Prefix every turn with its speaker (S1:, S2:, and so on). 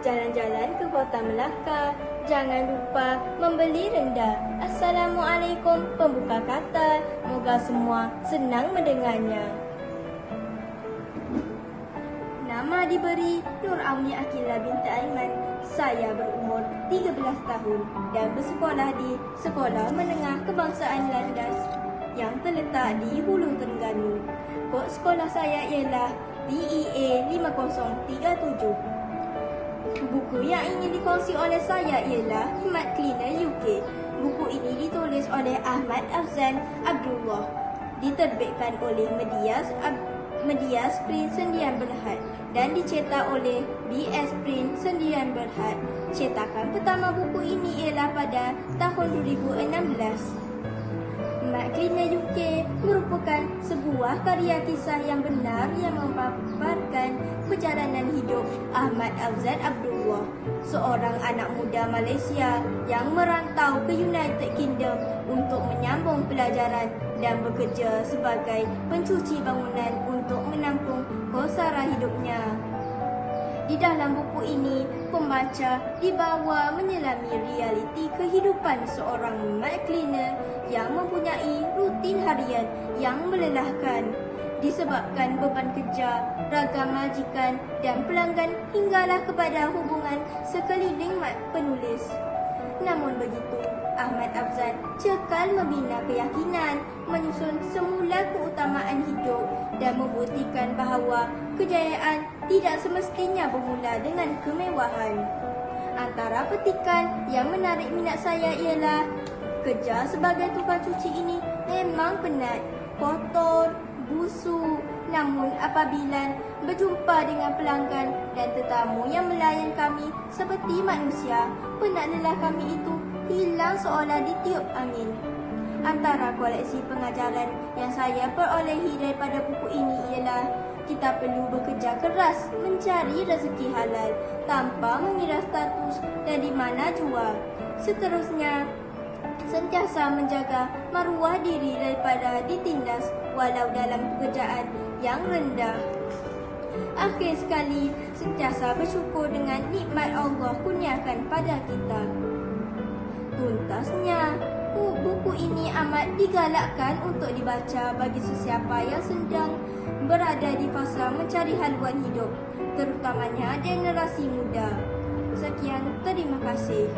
S1: jalan-jalan ke Kota Melaka. Jangan lupa membeli rendah. Assalamualaikum pembuka kata. Moga semua senang mendengarnya. Nama diberi Nur Auni Akila binti Aiman. Saya berumur 13 tahun dan bersekolah di Sekolah Menengah Kebangsaan Landas yang terletak di Hulu Terengganu. Kod sekolah saya ialah DEA 5037. Buku yang ingin dikongsi oleh saya ialah Himat Cleaner UK. Buku ini ditulis oleh Ahmad Afzan Abdullah. Diterbitkan oleh Medias Ab- Medias Print Sendian Berhad dan dicetak oleh BS Print Sendian Berhad. Cetakan pertama buku ini ialah pada tahun 2016. Maklina UK merupakan sebuah karya kisah yang benar yang memaparkan perjalanan hidup Ahmad Afzal Abdullah, seorang anak muda Malaysia yang merantau ke United Kingdom untuk menyambung pelajaran dan bekerja sebagai pencuci bangunan untuk menampung kosara hidupnya. Di dalam buku ini, pembaca dibawa menyelami realiti kehidupan seorang mat cleaner yang mempunyai rutin harian yang melelahkan disebabkan beban kerja, ragam majikan dan pelanggan hinggalah kepada hubungan sekeliling mat penulis. Namun begitu, Ahmad Afzal cekal membina keyakinan, menyusun semula keutamaan hidup dan membuktikan bahawa kejayaan tidak semestinya bermula dengan kemewahan. Antara petikan yang menarik minat saya ialah kerja sebagai tukang cuci ini memang penat, kotor, busuk. Namun apabila berjumpa dengan pelanggan dan tetamu yang melayan kami seperti manusia, penat lelah kami itu hilang seolah ditiup angin. Antara koleksi pengajaran yang saya perolehi daripada buku ini ialah kita perlu bekerja keras mencari rezeki halal tanpa mengira status dan di mana jua. Seterusnya, sentiasa menjaga maruah diri daripada ditindas walau dalam pekerjaan yang rendah. Akhir sekali, sentiasa bersyukur dengan nikmat Allah kurniakan pada kita. Tuntasnya, buku ini amat digalakkan untuk dibaca bagi sesiapa yang sedang berada di fasa mencari haluan hidup, terutamanya generasi muda. Sekian, terima kasih.